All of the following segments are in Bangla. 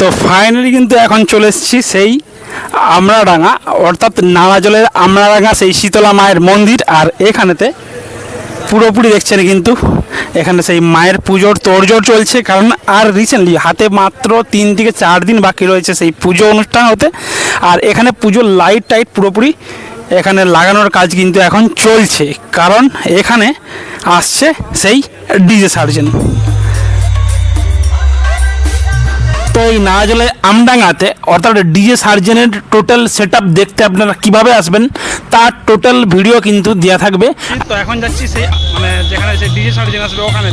তো ফাইনালি কিন্তু এখন চলে এসেছি সেই আমরাডাঙ্গা অর্থাৎ নালাজলের আমরাডাঙ্গা সেই শীতলা মায়ের মন্দির। আর এখানেতে পুরোপুরি দেখছেন কিন্তু এখানে সেই মায়ের পুজোর তোড়জোড় চলছে, কারণ আর রিসেন্টলি হাতে মাত্র তিন থেকে চার দিন বাকি রয়েছে সেই পুজো অনুষ্ঠান হতে। আর এখানে পুজোর লাইট টাইট পুরোপুরি এখানে লাগানোর কাজ কিন্তু এখন চলছে, কারণ এখানে আসছে সেই ডিজে সার্জেন। তো এই নাজলে আমডাঙ্গাতে, অর্থাৎ ডিজে সার্জেনের টোটাল সেট দেখতে আপনারা কীভাবে আসবেন, তার টোটাল ভিডিও কিন্তু দেওয়া থাকবে। তো এখন যাচ্ছি সেই মানে যেখানে ডিজে সার্জেন আসবে ওখানে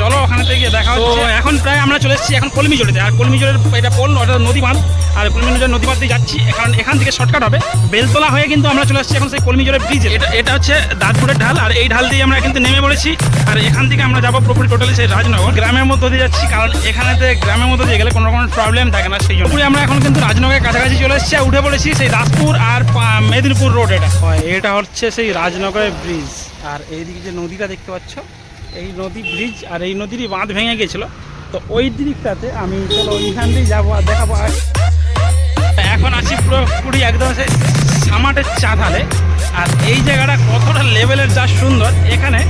চলো ওখানে থেকে গিয়ে দেখা হচ্ছে। এখন প্রায় আমরা চলে এসেছি এখন কলমি জলেতে আর কলমি জলের এটা পোল অর্থাৎ নদী বাঁধ। আর কলমি জলের নদী বাঁধ দিয়ে যাচ্ছি। কারণ এখান থেকে শর্টকাট হবে। বেলতলা হয়ে কিন্তু আমরা চলে এসেছি এখন সেই কলমি জলের ব্রিজে এটা এটা হচ্ছে দাঁতপুরের ঢাল। আর এই ঢাল দিয়ে আমরা কিন্তু নেমে পড়েছি। আর এখান থেকে আমরা যাব পুরোপুরি টোটালি সেই রাজনগর। গ্রামের মধ্যে দিয়ে যাচ্ছি। কারণ এখানেতে গ্রামের মধ্যে দিয়ে গেলে কোনো রকম প্রবলেম থাকে না সেই জন্য। পুরো আমরা এখন কিন্তু রাজনগরের কাছাকাছি চলে এসেছি। আর উঠে পড়েছি সেই দাসপুর আর মেদিনীপুর রোড এটা। হয় এটা হচ্ছে সেই রাজনগরের ব্রিজ আর এইদিকে যে নদীটা দেখতে পাচ্ছ এই নদী ব্রিজ আর এই নদীরই বাঁধ ভেঙে গেছিল। তো ওই দিকটাতে আমি চলো ওইখান দিয়ে যাব আর দেখাবো আর। এখন আছি পুরোপুরি একদম সেই সামাটের চাঁদালে আর এই জায়গাটা কতটা লেভেলের যা সুন্দর, এখানে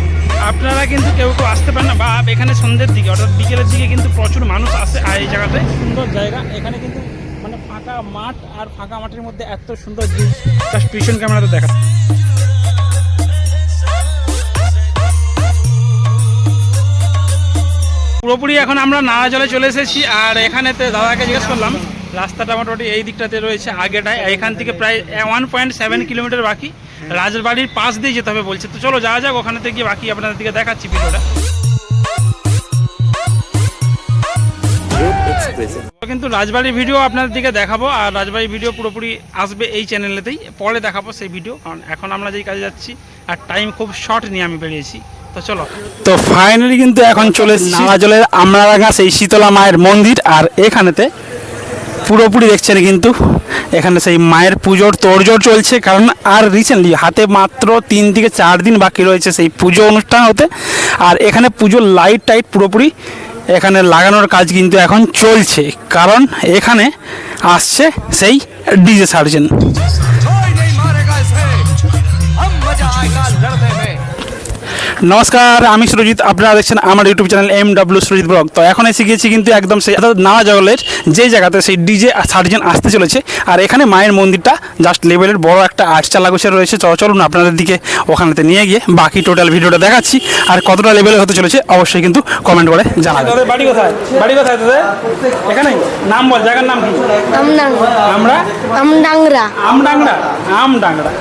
আপনারা কিন্তু কেউ কেউ আসতে পারেন না বা এখানে সন্ধ্যের দিকে অর্থাৎ বিকেলের দিকে কিন্তু প্রচুর মানুষ আসে আর এই জায়গাতে। সুন্দর জায়গা, এখানে কিন্তু মানে ফাঁকা মাঠ আর ফাঁকা মাঠের মধ্যে এত সুন্দর জাস্ট পিছন ক্যামেরাতে দেখা পুরোপুরি এখন আমরা নাড়া জলে চলে এসেছি আর এখানেতে দাদাকে জিজ্ঞেস করলাম, রাস্তাটা মোটামুটি এই দিকটাতে রয়েছে আগেটায় এখান থেকে প্রায় ওয়ান পয়েন্ট সেভেন কিলোমিটার বাকি, রাজবাড়ির পাশ দিয়ে যেতে হবে বলছে। তো চলো যাওয়া যাক ওখানে থেকে বাকি আপনাদের দিকে দেখাচ্ছি ভিডিওটা। কিন্তু রাজবাড়ির ভিডিও আপনাদের দিকে দেখাবো, আর রাজবাড়ির ভিডিও পুরোপুরি আসবে এই চ্যানেলেতেই পরে দেখাবো সেই ভিডিও কারণ এখন আমরা যেই কাজে যাচ্ছি, আর টাইম খুব শর্ট নিয়ে আমি বেরিয়েছি। তো ফাইনালি কিন্তু এখন চলে নালাজলের আমরাডাঙ্গা সেই শীতলা মায়ের মন্দির, আর এখানেতে পুরোপুরি দেখছেন কিন্তু এখানে সেই মায়ের পুজোর তোড়জোড় চলছে, কারণ আর রিসেন্টলি হাতে মাত্র তিন থেকে চার দিন বাকি রয়েছে সেই পুজো অনুষ্ঠান হতে, আর এখানে পুজোর লাইট টাইট পুরোপুরি এখানে লাগানোর কাজ কিন্তু এখন চলছে, কারণ এখানে আসছে সেই ডিজে সার্জেন। নমস্কার আমি সুরজিৎ। আপনারা দেখছেন আমার YouTube channel M W Surajit blog. তো এখন এসে গিয়েছি কিন্তু একদম সেই অর্থাৎ নানা জগলের যে জায়গাতে সেই ডিজে সার্জন আসতে চলেছে। আর এখানে মায়ের মন্দিরটা জাস্ট লেভেলের বড় একটা আর্চা লাগুছে রয়েছে। চলো চলুন আপনাদের দিকে ওখানেতে নিয়ে গিয়ে বাকি টোটাল ভিডিওটা দেখাচ্ছি। আর কতটা লেভেলে হতে চলেছে অবশ্যই কিন্তু কমেন্ট করে জানাবেন। বাড়ি কোথায়? বাড়ি কোথায় তোদের? এখানে নাম বল জায়গার নাম কি? আমরা? আমডাংরা আমডাংরা আমডাংরা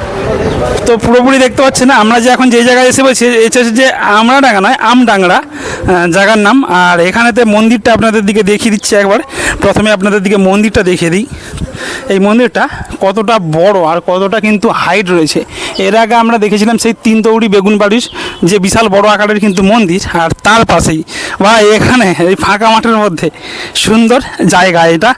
তো পুরোপুরি দেখতে পাচ্ছেন না আমরা যে এখন যে জায়গায় এসে বলছি যে যে আমরাডাঙ্গা নয় আমডাংরা জায়গার নাম। আর এখানেতে মন্দিরটা আপনাদের দিকে দেখিয়ে দিচ্ছি একবার। প্রথমে আপনাদের দিকে মন্দিরটা দেখিয়ে দিই। এই মন্দিরটা কতটা বড় আর কতটা কিন্তু হাইট রয়েছে। এর আগে আমরা দেখেছিলাম সেই তিন তৌড়ি বেগুন বাড়ির যে বিশাল বড় আকারের কিন্তু মন্দির, আর তার পাশেই, বা এখানে, এই ফাঁকা মাঠের মধ্যে সুন্দর জায়গা এটা।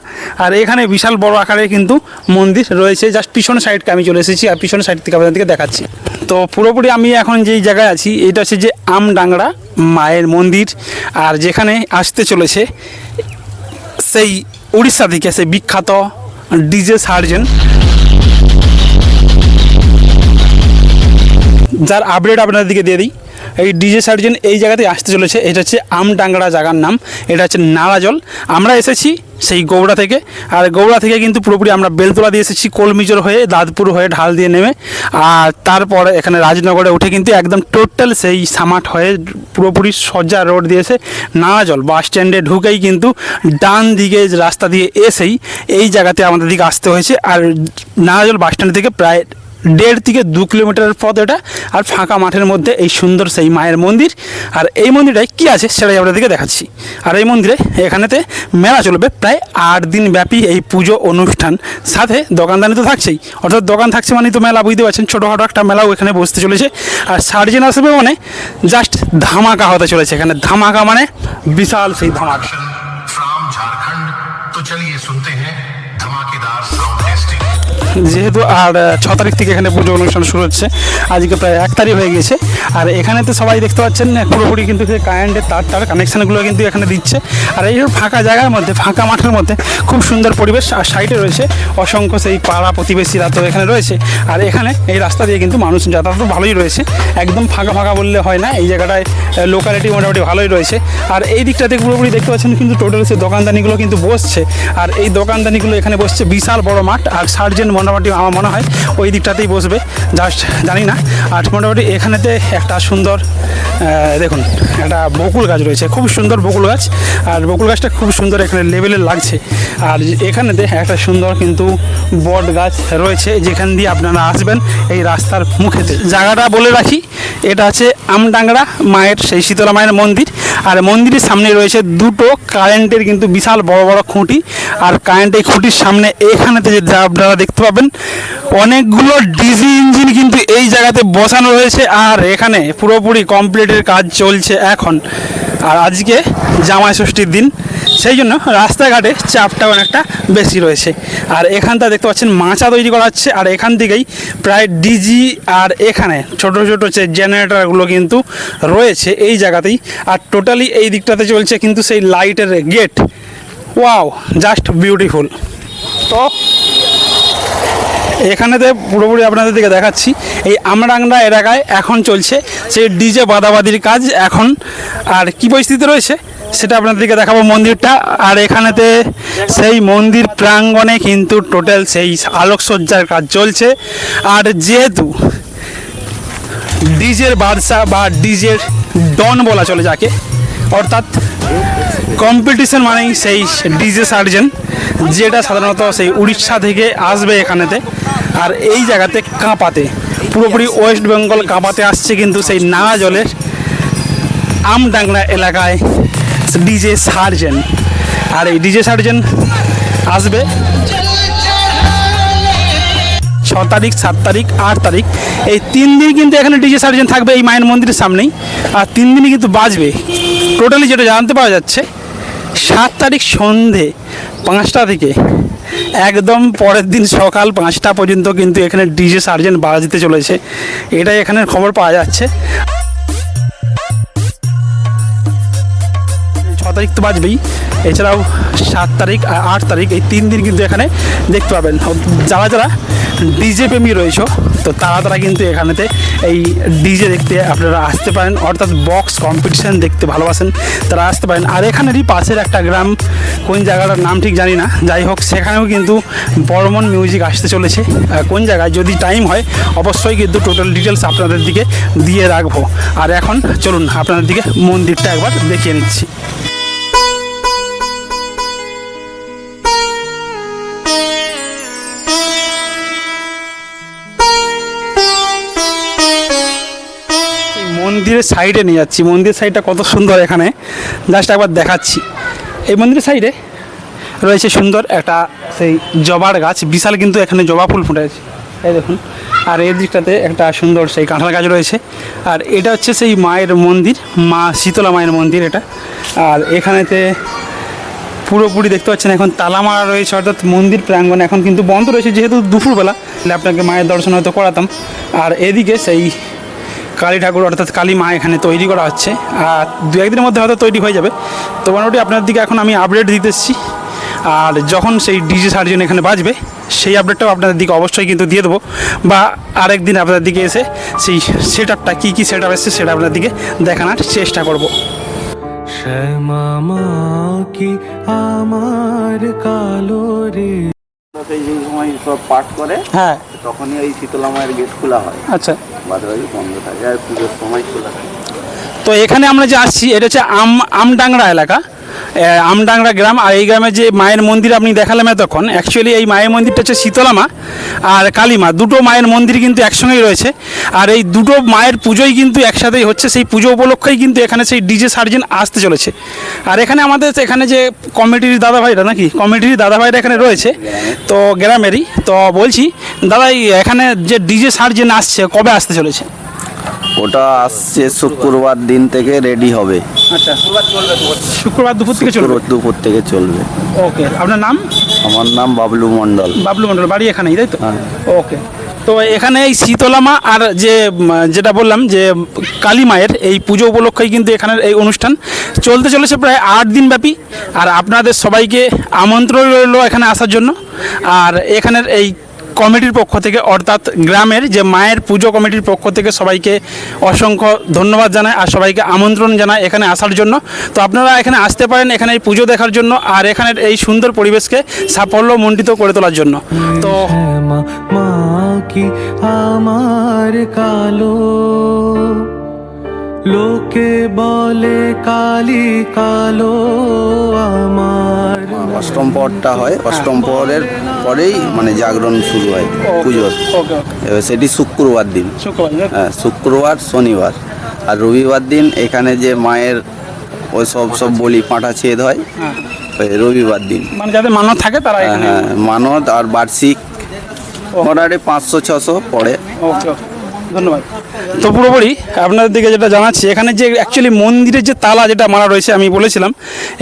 আর এখানে বিশাল বড় আকারের কিন্তু মন্দির রয়েছে। জাস্ট পিছন সাইডকে আমি চলে এসেছি, আর পিছনের সাইড থেকে আপনাদেরকে দেখাচ্ছি। তো পুরোপুরি আমি এখন যেই জায়গায় আছি, এটা হচ্ছে যে আমডাংরা মায়ের মন্দির। আর যেখানে আসতে চলেছে, সেই উড়িষ্যা থেকে সেই বিখ্যাত ডিজে সার্জেন। যার আপডেট আপনাদের দিকে দিয়ে দিই। এই ডিজে সার্জেন এই জায়গাতে আসতে চলেছে। এটা হচ্ছে আমডাংরা জায়গার নাম। এটা হচ্ছে নালাজল। আমরা এসেছি সেই গৌড়া থেকে। আর গৌড়া থেকে কিন্তু পুরোপুরি আমরা বেলতলা দিয়ে এসেছি, কলমিজর হয়ে, দাঁতপুর হয়ে ঢাল দিয়ে নেমে। আর তারপরে এখানে রাজনগরে উঠে কিন্তু একদম টোটাল সেই সামাট হয়ে পুরোপুরি সজ্জা রোড দিয়ে এসে দিয়েছে নালাজল বাস স্ট্যান্ডে ঢুকেই কিন্তু ডান দিকে রাস্তা দিয়ে এসেই এই জায়গাতে আমাদের দিকে আসতে হয়েছে। আর নালাজল বাস স্ট্যান্ড থেকে প্রায় দেড় থেকে দু কিলোমিটারের পথ এটা, আর ফাঁকা মাঠের মধ্যে এই সুন্দর সেই মায়ের মন্দির। আর এই মন্দিরটায় কী আছে সেটাই আপনাদেরকে দেখাচ্ছি। আর এই মন্দিরে এখানেতে মেলা চলবে প্রায় আট দিন ব্যাপী এই পুজো অনুষ্ঠান। সাথে দোকানদানি তো থাকছেই। অর্থাৎ দোকান থাকছে মানে তো মেলা, বুঝতে পারছেন? ছোটোখাটো একটা মেলাও এখানে বসতে চলেছে। আর সার্জেন আসবে মানে জাস্ট ধামাকা হতে চলেছে। এখানে ধামাকা মানে বিশাল সেই ধামাকা। যেহেতু আর ছ তারিখ থেকে এখানে পুজো অনুষ্ঠান শুরু হচ্ছে, আজকে প্রায় এক তারিখ হয়ে গেছে। আর এখানে তো সবাই দেখতে পাচ্ছেন পুরোপুরি কিন্তু সেই কারেন্টের তার তার কানেকশানগুলো কিন্তু এখানে দিচ্ছে। আর এই ফাঁকা জায়গার মধ্যে, ফাঁকা মাঠের মধ্যে খুব সুন্দর পরিবেশ আর সাইডে রয়েছে অসংখ্য সেই পাড়া প্রতিবেশীরা তো এখানে রয়েছে। আর এখানে এই রাস্তা দিয়ে কিন্তু মানুষ যাতায়াত ভালোই রয়েছে। একদম ফাঁকা ফাঁকা বললে হয় না, এই জায়গাটায় লোকালিটি মোটামুটি ভালোই রয়েছে। আর এই দিকটাতে পুরোপুরি দেখতে পাচ্ছেন কিন্তু টোটাল সে দোকানদানিগুলো কিন্তু বসছে। আর এই দোকানদানিগুলো এখানে বসছে বিশাল বড় মাঠ আর সার্জেন্ট মোটামুটি আমার মনে হয় ওই দিকটাতেই বসবে জাস্ট জানি না। আর মোটামুটি এখানেতে একটা সুন্দর দেখুন, একটা বকুল গাছ রয়েছে, খুব সুন্দর বকুল গাছ। আর বকুল গাছটা খুব সুন্দর এখানে লেভেলের লাগছে। আর এখানেতে একটা সুন্দর কিন্তু বট গাছ রয়েছে, যেখান দিয়ে আপনারা আসবেন এই রাস্তার মুখেতে। জায়গাটা বলে রাখি, এটা আছে আমডাংরা মায়ের, সেই শীতলা মায়ের মন্দির। আর মন্দিরের সামনে রয়েছে দুটো কারেন্টের কিন্তু বিশাল বড় বড় খুঁটি। আর কারেন্টের খুঁটির সামনে এখানেতে যে আপনারা দেখতে পাবেন, অনেকগুলো ডিজি ইঞ্জিন কিন্তু এই জায়গাতে বসানো রয়েছে আর এখানে পুরোপুরি কমপ্লিটের কাজ চলছে এখন। আর আজকে জামাই ষষ্ঠীর দিন। সেই জন্য রাস্তাঘাটে চাপটা অনেকটা বেশি রয়েছে। আর এখানটা দেখতে পাচ্ছেন, মাচা তৈরি করা হচ্ছে। আর এখান থেকেই প্রায় ডিজি আর এখানে ছোট ছোট যে জেনারেটরগুলো কিন্তু রয়েছে এই জায়গাতেই। আর টোটালি এই দিকটাতে চলছে কিন্তু সেই লাইটের গেট। Wow, just beautiful. তো এখানেতে পুরোপুরি আপনাদের দিকে দেখাচ্ছি। এই আমরাংরা এলাকায় এখন চলছে সেই ডিজে বাদাবাদির কাজ এখন। আর কি পরিস্থিতি রয়েছে? সেটা আপনাদেরকে দেখাবো মন্দিরটা। আর এখানেতে সেই মন্দির প্রাঙ্গণে কিন্তু টোটাল সেই আলোকসজ্জার কাজ চলছে। আর যেহেতু ডিজের বাদশা বা ডিজের ডন বলা চলে যাকে, অর্থাৎ কম্পিটিশন মানেই সেই ডিজে সার্জেন যেটা সাধারণত সেই উড়িষ্যা থেকে আসবে এখানেতে। আর এই জায়গাতে কাঁপাতে, পুরোপুরি ওয়েস্ট বেঙ্গল কাঁপাতে আসছে কিন্তু সেই নাগা জলের আমডাংরা এলাকায় ডিজে সার্জেন আর এই ডিজে সার্জেন আসবে ছ তারিখ, সাত তারিখ, আট তারিখ। এই তিন দিন কিন্তু এখানে ডিজে সার্জেন থাকবে এই মায়ের মন্দিরের সামনেই। আর তিন দিনই কিন্তু বাজবে। টোটালি যেটা জানতে পাওয়া যাচ্ছে, সাত তারিখ সন্ধে পাঁচটা থেকে, একদম পরের দিন সকাল পাঁচটা পর্যন্ত কিন্তু এখানে ডিজে সার্জেন বাজিতে চলেছে। এটাই এখানের খবর পাওয়া যাচ্ছে। ছ তারিখ তো বাজবেই। এছাড়াও সাত তারিখ আর আট তারিখ, এই তিন দিন কিন্তু এখানে দেখতে পাবেন। যারা যারা ডিজে প্রেমী রয়েছে, তো তারা তারা কিন্তু এখানেতে এই ডিজে দেখতে আপনারা আসতে পারেন। অর্থাৎ বক্স কম্পিটিশান দেখতে ভালোবাসেন, তারা আসতে পারেন। আর এখানেরই পাশের একটা গ্রাম, কোন জায়গাটার নাম ঠিক জানি না। যাই হোক, সেখানেও কিন্তু বর্মন মিউজিক আসতে চলেছে। কোন জায়গায় যদি টাইম হয়, অবশ্যই কিন্তু টোটাল ডিটেলস আপনাদের দিকে দিয়ে রাখব। আর এখন চলুন, আপনাদের দিকে মন্দিরটা একবার দেখিয়ে নিচ্ছি। মন্দিরের সাইডে নিয়ে যাচ্ছি। মন্দিরের সাইডটা কত সুন্দর এখানে। জাস্ট একবার দেখাচ্ছি। এই মন্দিরের সাইডে রয়েছে সুন্দর একটা সেই জবার গাছ। বিশাল কিন্তু এখানে জবা ফুল ফুটে আছে এই দেখুন। আর এই দিকটাতে একটা সুন্দর সেই কাঁঠাল গাছ রয়েছে। আর এটা হচ্ছে সেই মায়ের মন্দির, মা শীতলা মায়ের মন্দির এটা। আর এখানেতে পুরোপুরি দেখতে পাচ্ছেন এখন তালা মারা রয়েছে, অর্থাৎ মন্দির প্রাঙ্গণ এখন কিন্তু বন্ধ রয়েছে, যেহেতু দুপুরবেলা। তাহলে আপনাকে মায়ের দর্শন হয়তো করাতাম। আর এদিকে সেই কালী ঠাকুর, অর্থাৎ কালী মা এখানে তৈরি করা হচ্ছে। আর দু একদিনের মধ্যে হয়তো তৈরি হয়ে যাবে। তো মোটামুটি আপনার দিকে এখন আমি আপডেট দিতে এসেছি। আর যখন সেই ডিজে সার্জন এখানে বাজবে, সেই আপডেটটাও আপনাদের দিকে অবশ্যই কিন্তু দিয়ে দেবো। বা আরেক দিন আপনাদের দিকে এসে সেই সেট আপটা কী কী সেট আপ এসছে সেটা আপনার দিকে দেখানোর চেষ্টা করব। কি আমার কালো রে সেই যে সময় সব পাঠ করে হ্যাঁ। তখনই ওই শীতলা মায়ের গেট খোলা হয়। আচ্ছা। বাদবাকি বন্ধ থাকে আর পুজোর সময় খোলা থাকে। তো এখানে আমরা যে আসছি, এটা হচ্ছে আম, আমডাংরা এলাকা। আমডাংরা গ্রাম, আর এই গ্রামে যে মায়ের মন্দির আপনি দেখালাম এতক্ষণ অ্যাকচুয়ালি এই মায়ের মন্দিরটা হচ্ছে শীতলা মা আর কালী মা দুটো মায়ের মন্দির কিন্তু একসঙ্গেই রয়েছে, আর এই দুটো মায়ের পুজোই কিন্তু একসাথেই হচ্ছে, সেই পুজো উপলক্ষেই কিন্তু এখানে সেই ডিজে সার্জেন আসতে চলেছে। আর এখানে আমাদের এখানে যে কমিটির দাদাভাইরা নাকি, কমিটির দাদাভাইরা এখানে রয়েছে, তো গ্রামেরই, তো বলছি দাদা এখানে যে ডিজে সার্জেন আসছে, কবে আসতে চলেছে? ওটা আসছে শুক্রবার দিন থেকে রেডি হবে। আচ্ছা শুক্রবার দুপুর থেকে। চলবে? দুপুর থেকে চলবে। ওকে আপনার নাম? আমার নাম বাবলু মণ্ডল। বাবলু মন্ডল বাড়ি এখানেই তাই তো? হ্যাঁ। ওকে তো এখানে এই শীতলামা আর যে যেটা বললাম যে কালী মায়ের এই পুজো উপলক্ষেই কিন্তু এখানের এই অনুষ্ঠান চলতে চলেছে প্রায় আট দিন ব্যাপী। আর আপনাদের সবাইকে আমন্ত্রণ রইল এখানে আসার জন্য। আর এখানের এই কমিটির পক্ষ থেকে, অর্থাৎ গ্রামের যে মায়ের পুজো কমিটির পক্ষ থেকে সবাইকে অসংখ্য ধন্যবাদ জানায় আর সবাইকে আমন্ত্রণ জানায় এখানে আসার জন্য। তো আপনারা এখানে আসতে পারেন, এখানে এই পুজো দেখার জন্য আর এখানের এই সুন্দর পরিবেশকে সাফল্য মণ্ডিত করে তোলার জন্য। তো মা কি আমার কালো? লোকে বলে কালি কালো আমার। অষ্টম পরটা হয় অষ্টম পরের পরেই মানে জাগরণ শুরু হয় পুজোর ওকে ওকে এবার সেটি শুক্রবার দিন। শুক্রবার হ্যাঁ শুক্রবার শনিবার। আর রবিবার দিন এখানে যে মায়ের ওই সব সব বলি পাঁঠা ছেদ হয় হ্যাঁ। ওই রবিবার দিন। মানে যাদের মানত থাকে তারা হ্যাঁ এখানে হ্যাঁ মানত আর বার্ষিক মোটামুটি পাঁচশো ছশো পড়ে। ধন্যবাদ। তো পুরোপুরি আপনাদের দিকে যেটা জানাচ্ছি, এখানে যে অ্যাকচুয়ালি মন্দিরের যে তালা যেটা মারা রয়েছে, আমি বলেছিলাম,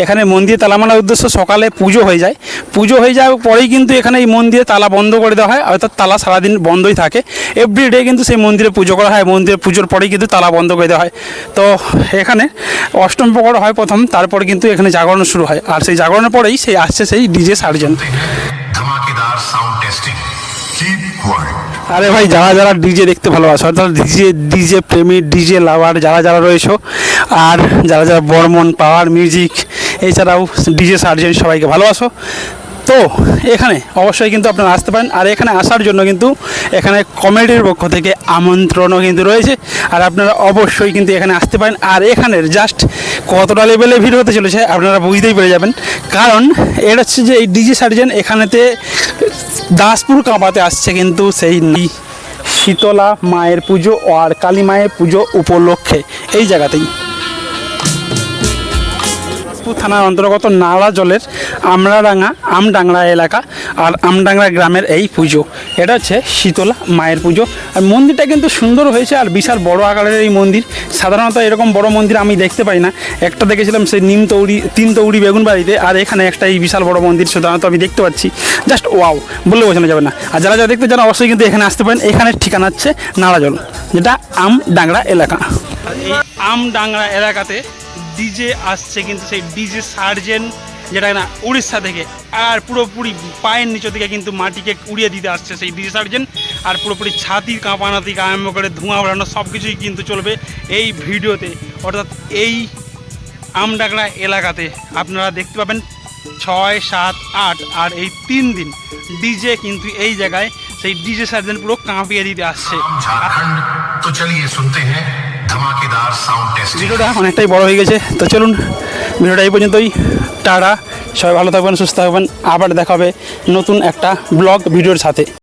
এখানে মন্দিরে তালা মারার উদ্দেশ্য সকালে পুজো হয়ে যায়। পুজো হয়ে যাওয়ার পরেই কিন্তু এখানে এই মন্দিরে তালা বন্ধ করে দেওয়া হয়, অর্থাৎ তালা সারাদিন বন্ধই থাকে। এভরিডে কিন্তু সেই মন্দিরে পুজো করা হয় মন্দিরে পুজোর পরেই কিন্তু তালা বন্ধ করে দেওয়া হয়। তো এখানে অষ্টম প্রকট হয় প্রথম, তারপরে কিন্তু এখানে জাগরণ শুরু হয়। আর সেই জাগরণের পরেই সেই আসছে সেই ডিজে সার্জন। আরে ভাই, যারা যারা ডিজে দেখতে ভালোবাসো, অর্থাৎ ডিজে ডিজে প্রেমী, ডিজে লাভার যারা যারা রয়েছো, আর যারা যারা বর্মন, পাওয়ার মিউজিক, এছাড়াও ডিজে সার্জেন সবাইকে ভালোবাসো। তো এখানে অবশ্যই কিন্তু আপনারা আসতে পারেন। আর এখানে আসার জন্য কিন্তু এখানে কমেডির পক্ষ থেকে আমন্ত্রণও কিন্তু রয়েছে। আর আপনারা অবশ্যই কিন্তু এখানে আসতে পারেন। আর এখানের জাস্ট কতটা লেভেলে ভিড় হতে চলেছে আপনারা বুঝতেই পেরে যাবেন। কারণ এটা হচ্ছে যে এই ডিজি সার্জেন এখানেতে দাসপুর কাঁপাতে আসছে কিন্তু সেই শীতলা মায়ের পুজো আর কালী মায়ের পুজো উপলক্ষে এই জায়গাতেই। দাসপুর থানার অন্তর্গত নাড়া জলের আমরাডাঙ্গা আমডাংরা এলাকা আর আমডাংরা গ্রামের এই পুজো। এটা হচ্ছে শীতলা মায়ের পুজো। আর মন্দিরটা কিন্তু সুন্দর হয়েছে আর বিশাল বড় আকারের এই মন্দির। সাধারণত এরকম বড় মন্দির আমি দেখতে পাই না। একটা দেখেছিলাম সেই নিম তৌড়ি তিন তৌড়ি বেগুন বাড়িতে আর এখানে একটা এই বিশাল বড় মন্দির সাধারণত আমি দেখতে পাচ্ছি। জাস্ট ওয়াও, বললে বোঝানো যাবে না। আর যারা যারা দেখতে চান অবশ্যই কিন্তু এখানে আসতে পারেন। এখানের ঠিকানা হচ্ছে নাড়াজল যেটা আমডাংরা এলাকা। আমডাংরা এলাকাতে ডিজে আসছে কিন্তু সেই ডিজে সার্জেন, যেটা না উড়িষ্যা থেকে, আর পুরোপুরি পায়ের নিচে থেকে কিন্তু মাটিকে উড়িয়ে দিতে আসছে সেই ডিজে সার্জেন, আর পুরোপুরি ছাতি কাঁপানো থেকে আরম্ভ করে ধোঁয়া ওড়ানো সব কিছুই কিন্তু চলবে এই ভিডিওতে। অর্থাৎ এই আমডাকড়া এলাকাতে আপনারা দেখতে পাবেন ছয়, সাত, আট, আর এই তিন দিন ডিজে কিন্তু এই জায়গায় সেই ডিজে সার্জেন পুরো কাঁপিয়ে দিতে আসছে। তো শুনতে হ্যাঁ। ভিডিওটা অনেকটাই বড় হয়ে গেছে। তো চলুন, ভিডিওটা এই পর্যন্তই। টাটা, সবাই ভালো থাকবেন, সুস্থ থাকবেন। আবার দেখাবে নতুন একটা ব্লগ ভিডিওর সাথে।